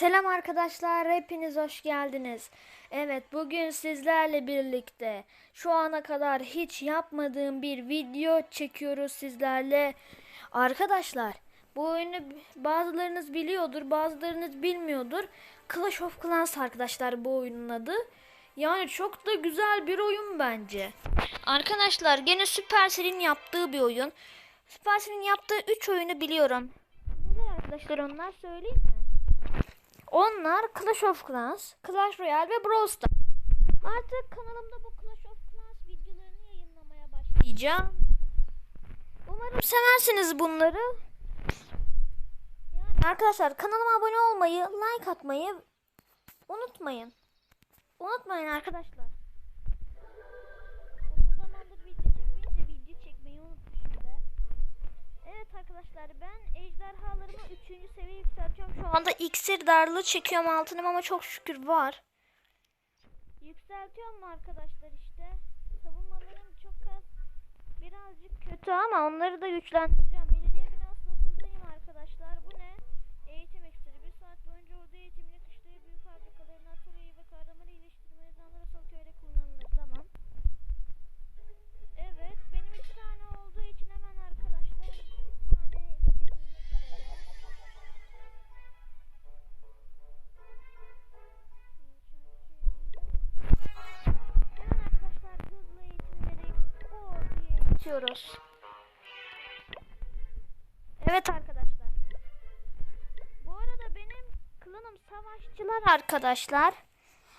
Selam arkadaşlar, hepiniz hoş geldiniz. Evet, bugün sizlerle birlikte şu ana kadar hiç yapmadığım bir video çekiyoruz sizlerle. Arkadaşlar, bu oyunu bazılarınız biliyordur, bazılarınız bilmiyordur. Clash of Clans arkadaşlar bu oyunun adı. Yani çok da güzel bir oyun bence. Arkadaşlar, gene Supercell'in yaptığı bir oyun. Supercell'in yaptığı 3 oyunu biliyorum. Neler arkadaşlar onlar söyleyeyim mi? Onlar Clash of Clans, Clash Royale ve Brawl Stars. Artık kanalımda bu Clash of Clans videolarını yayınlamaya başlayacağım. Umarım seversiniz bunları. Yani arkadaşlar kanalıma abone olmayı, like atmayı unutmayın. Unutmayın arkadaşlar. Uzun zamandır video çekmeyince video çekmeyi unutmuşum da. Evet arkadaşlar ben 3. seviye yükseltiyorum. Şu anda iksir darlığı çekiyorum altınım ama çok şükür var. Yükseltiyorum arkadaşlar işte. Savunmalarım çok az birazcık kötü ama onları da güçlendireceğim. Belediye binası 9'dayım arkadaşlar. Bu ne? Geçiyoruz. Evet arkadaşlar. Bu arada benim klanım savaşçılar arkadaşlar.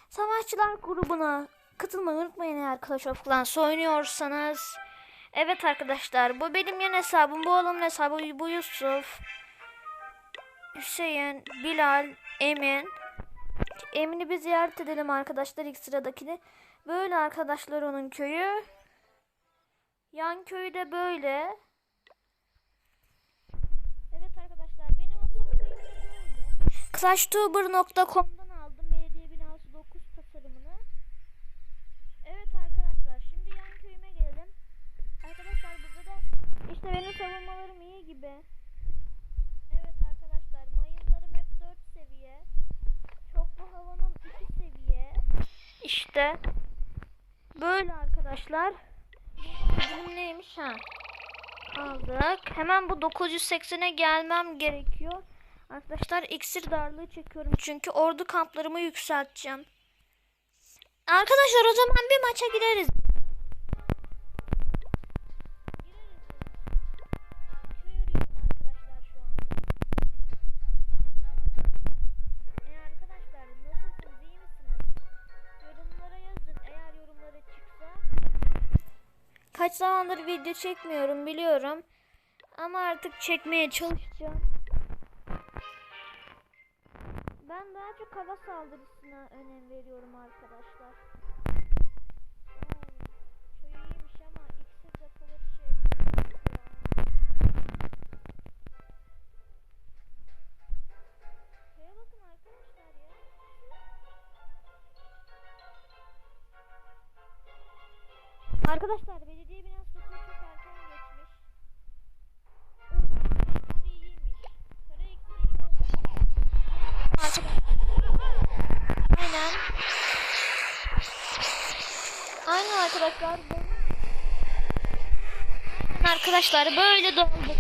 Savaşçılar grubuna katılmayı unutmayın eğer Clash of Clans oynuyorsanız. Evet arkadaşlar bu benim yan hesabım. Bu oğlumun hesabı bu Yusuf. Hüseyin, Bilal, Emin. Emin'i bir ziyaret edelim arkadaşlar ilk sıradakini. Böyle arkadaşlar onun köyü. Yan köyü de böyle. Evet arkadaşlar benim de böyle. ClashTuber.com'dan aldım belediye binası 9 tasarımını. Evet arkadaşlar şimdi yan köyüme gelelim. Arkadaşlar burada da işte benim savunmalarım iyi gibi. Evet arkadaşlar mayınlarım hep 4 seviye. Çoklu havanım 2 seviye. İşte böyle arkadaşlar. Bizim neymiş ha? Aldık. Hemen bu 980'e gelmem gerekiyor. Arkadaşlar iksir darlığı çekiyorum çünkü ordu kamplarımı yükselteceğim. Arkadaşlar o zaman bir maça gireriz. Kaç zamandır video çekmiyorum biliyorum. Ama artık çekmeye çalışacağım. Ben daha çok hava saldırısına önem veriyorum arkadaşlar. Arkadaşlar böyle dolduk.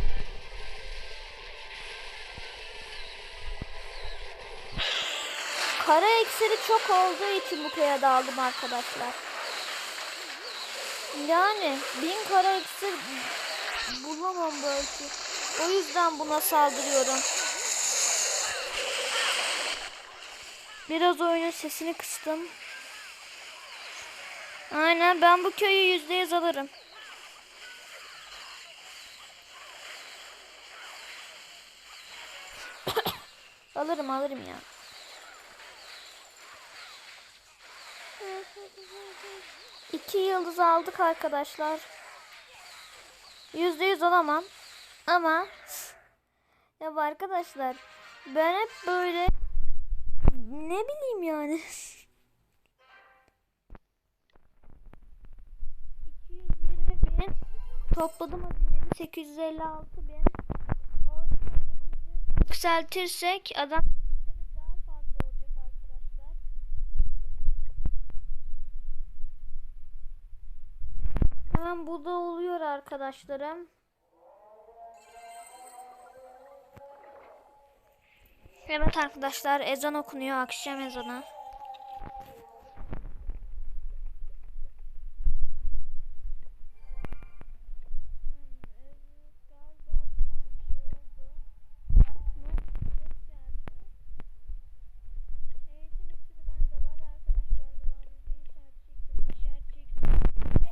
Kara iksiri çok olduğu için bu köye daldım arkadaşlar. Yani bin kara iksir bulamam belki. O yüzden buna saldırıyorum. Biraz oyunun sesini kıstım. Aynen ben bu köyü yüzde yüz alırım. Alırım alırım ya. İki yıldız aldık arkadaşlar. Yüzde yüz alamam. Ama ya arkadaşlar ben hep böyle ne bileyim yani. 220 bin topladım hazinemi 856 bin kısaltırsak adam daha fazla olacak arkadaşlar. Hemen bu da oluyor arkadaşlarım. Evet arkadaşlar ezan okunuyor akşam ezanı.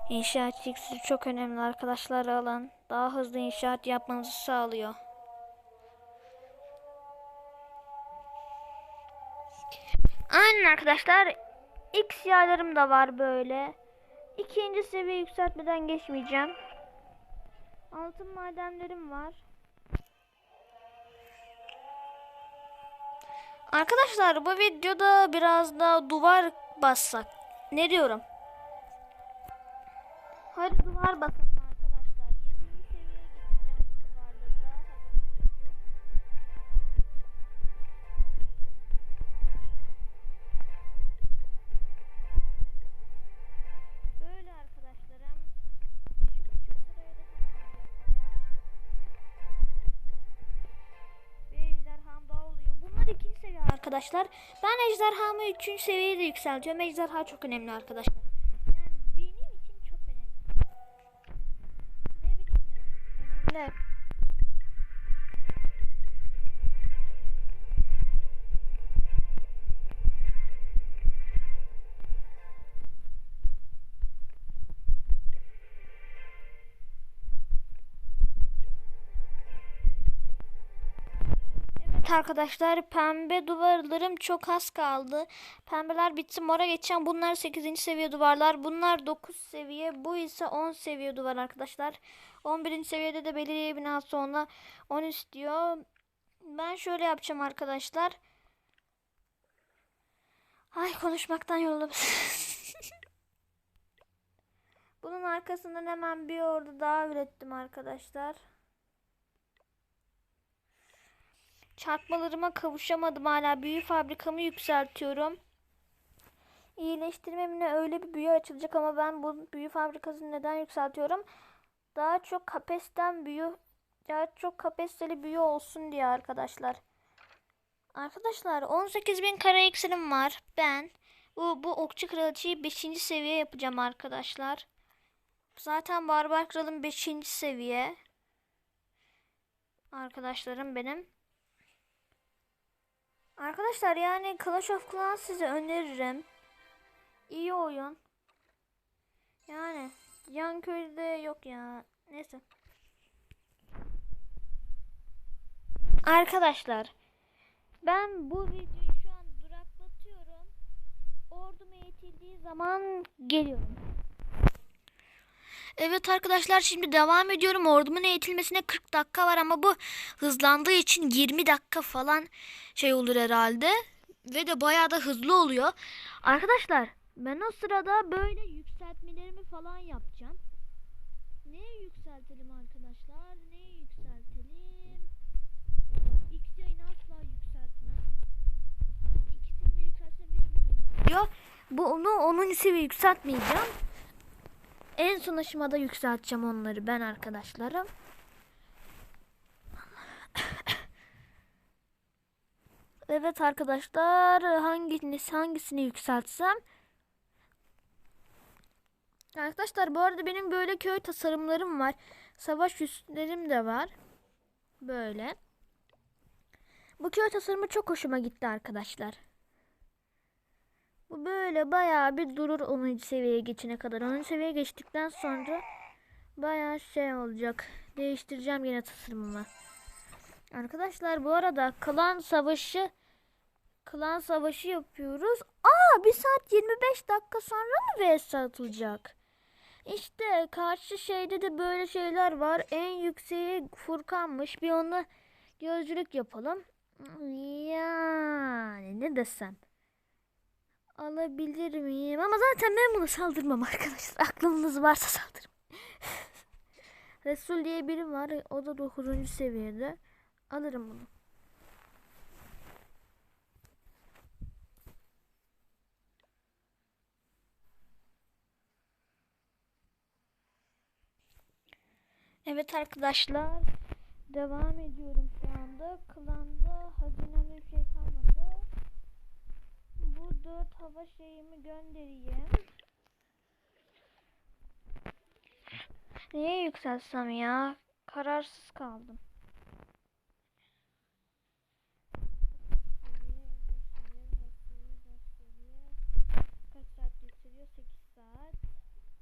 İnşaat iksiri çok önemli arkadaşlar alın. Daha hızlı inşaat yapmanızı sağlıyor. Aynen arkadaşlar. X yaylarım da var böyle. İkinci seviye yükseltmeden geçmeyeceğim. Altın madenlerim var. Arkadaşlar bu videoda biraz da duvar bassak. Ne diyorum? Hadi duvar basalım arkadaşlar. 7. seviyeye geçeceğim bu duvarları da. Böyle arkadaşlarım. Şu küçük. Bunlar ikinci arkadaşlar. Ben ejderhamı üçüncü seviyeye de yükseltiyorum. Ejderha çok önemli arkadaşlar. Arkadaşlar pembe duvarlarım çok az kaldı. Pembeler bitti mora geçeceğim. Bunlar 8. seviye duvarlar. Bunlar 9 seviye. Bu ise 10 seviye duvar arkadaşlar. 11. seviyede de belediye binası ona 10 istiyor. Ben şöyle yapacağım arkadaşlar. Ay konuşmaktan yoruldum. Bunun arkasından hemen bir ordu daha ürettim arkadaşlar. Çarpmalarıma kavuşamadım hala. Büyü fabrikamı yükseltiyorum. İyileştirmemle öyle bir büyü açılacak ama ben bu büyü fabrikasını neden yükseltiyorum? Daha çok kapesten büyü, daha çok kapasiteli büyü olsun diye arkadaşlar. Arkadaşlar 18.000 kara iksirim var. Ben bu, bu okçu kraliçeyi 5. seviye yapacağım arkadaşlar. Zaten barbar kralım 5. seviye. Arkadaşlarım benim. Arkadaşlar yani Clash of Clans size öneririm. İyi oyun. Yani yan köyde yok ya. Neyse. Arkadaşlar ben bu videoyu şu an duraklatıyorum. Ordum eğitildiği zaman geliyorum. Evet arkadaşlar şimdi devam ediyorum. Ordumun eğitilmesine 40 dakika var ama bu hızlandığı için 20 dakika falan şey olur herhalde. Ve de bayağı da hızlı oluyor. Arkadaşlar ben o sırada böyle yükseltmelerimi falan yapacağım. Neye yükseltelim arkadaşlar? Neye yükseltelim? X yayını asla yükseltme. İkisini de yükseltsem hiç diyor. Bu onu onun seviye yükseltmeyeceğim. En son aşamada yükselteceğim onları ben arkadaşlarım. Evet arkadaşlar hangisini hangisini yükseltsem? Arkadaşlar bu arada benim böyle köy tasarımlarım var. Savaş üslerim de var. Böyle. Bu köy tasarımı çok hoşuma gitti arkadaşlar. Bu böyle bayağı bir durur 10. seviyeye geçene kadar. 10. seviyeye geçtikten sonra bayağı şey olacak. Değiştireceğim yine tasarımımı. Arkadaşlar bu arada klan savaşı klan savaşı yapıyoruz. Aa 1 saat 25 dakika sonra mı vs atılacak? İşte karşı şeyde de böyle şeyler var. En yükseği Furkan'mış. Bir ona gözcülük yapalım. Yani ne desem. Alabilir miyim? Ama zaten ben bunu saldırmam arkadaşlar. Aklınız varsa saldırın. Resul diye biri var. O da 9. seviyede. Alırım bunu. Evet arkadaşlar. Devam ediyorum şu anda. Klanda hazinemde bir şey kalmadı. Bu dört hava şeyimi göndereyim. Niye yükseltsem ya? Kararsız kaldım. Kaç saat yükseliyor? 8 saat.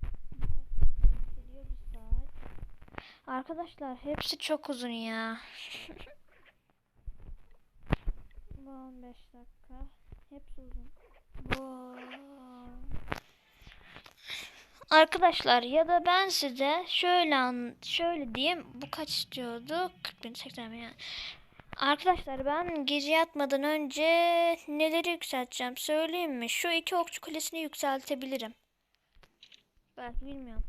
Kaç saat yükseliyor? 1 saat. Arkadaşlar hepsi çok uzun ya. Bu 15 dakika. Hepsi uzun. Arkadaşlar ya da ben size şöyle an şöyle diyeyim bu kaç istiyordu 40 bin 80 bin yani. Arkadaşlar ben gece yatmadan önce neleri yükselteceğim söyleyeyim mi? Şu iki okçu kulesini yükseltebilirim. Belki bilmiyorum.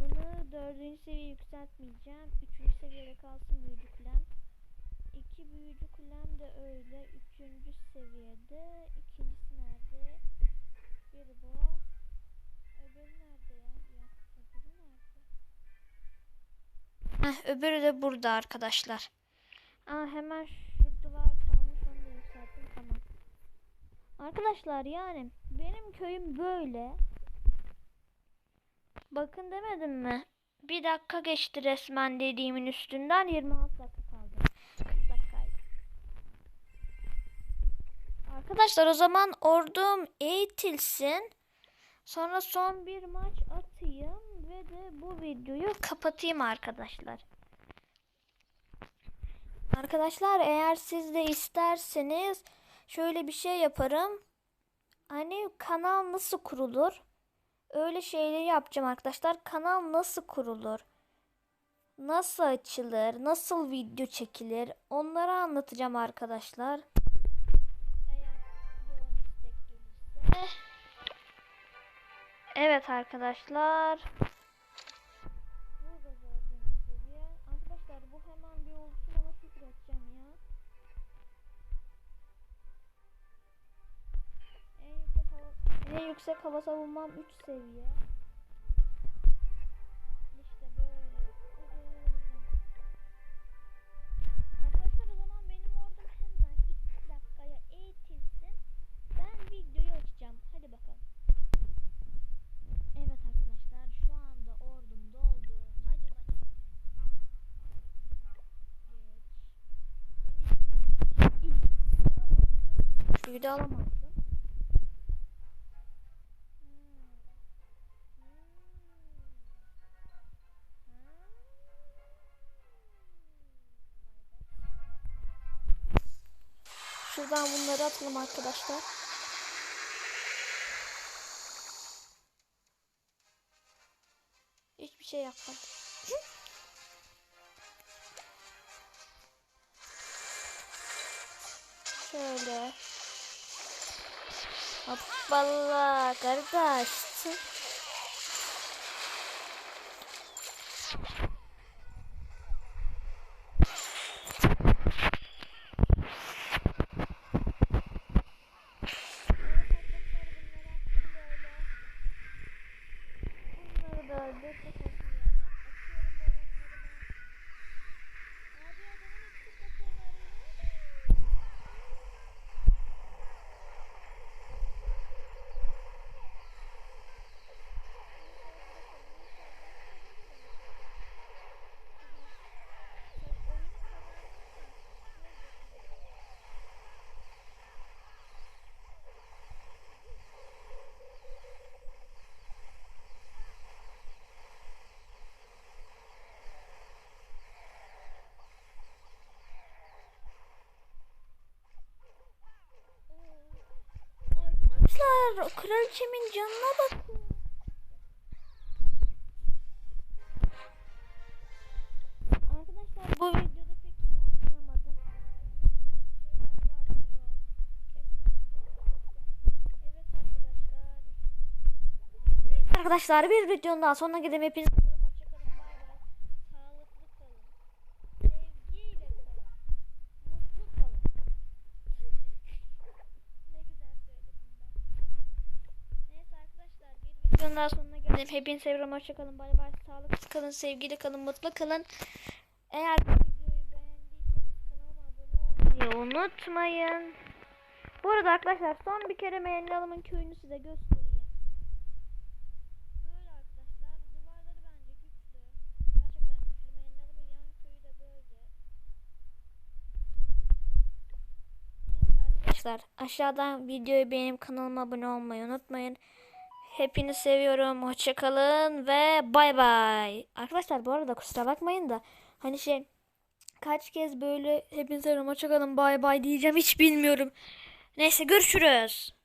Bunu dördüncü seviye yükseltmeyeceğim. Üçüncü seviyede kalsın büyücü kulem. İki büyücü kulem de öyle. Üçüncü seviyede. Heh, öbürü de burada arkadaşlar. Aa, hemen şurada var kalmış onu da yükselttim tamam. Arkadaşlar yani benim köyüm böyle. Bakın demedim mi? Bir dakika geçti resmen dediğimin üstünden 26 dakika kaldı. 40 dakikaydı. Arkadaşlar o zaman ordum eğitilsin. Sonra son bir maç atayım ve de bu videoyu kapatayım arkadaşlar. Arkadaşlar eğer siz de isterseniz şöyle bir şey yaparım. Hani kanal nasıl kurulur? Öyle şeyleri yapacağım arkadaşlar. Kanal nasıl kurulur? Nasıl açılır? Nasıl video çekilir? Onları anlatacağım arkadaşlar. Evet arkadaşlar. En yüksek hava savunmam 3 seviye. İşte böyle. Arkadaşlar o zaman benim ordum hemen 2 dakikaya eğitilsin. Ben videoyu açacağım. Hadi bakalım. Evet arkadaşlar şu anda ordum doldu. Hadi girelim. Geç. Suyu da Şuradan bunları atalım arkadaşlar. Hiçbir şey yapmadım. Şöyle. Hoppala kardeş. Bunları da öldürdük. Arkadaşlar kraliçemin canına bakın. Arkadaşlar bu videoda pek iyi oynayamadım. Evet arkadaşlar. Evet arkadaşlar bir videonun daha sonuna gidelim. Hepinize hoşçakalın. Bay bay. Sağlıklı kalın. Sevgiyle kalın. Mutlu kalın. ne güzel söyledim ben. Neyse arkadaşlar bir videonun daha sonuna geldik. dedim. Hepinizi seviyorum. Hoşçakalın. Bay bay. Sağlıklı kalın. Sevgili kalın. Mutlu kalın. Eğer bu videoyu beğendiyseniz kanalıma abone olmayı unutmayın. Bu arada arkadaşlar son bir kere Meryem'in köyünü size göstereyim. Arkadaşlar aşağıdan videoyu beğenip kanalıma abone olmayı unutmayın. Hepinizi seviyorum. Hoşçakalın ve bay bay. Arkadaşlar bu arada kusura bakmayın da hani şey kaç kez böyle hepinizi seviyorum. Hoşçakalın bay bay diyeceğim hiç bilmiyorum. Neyse görüşürüz.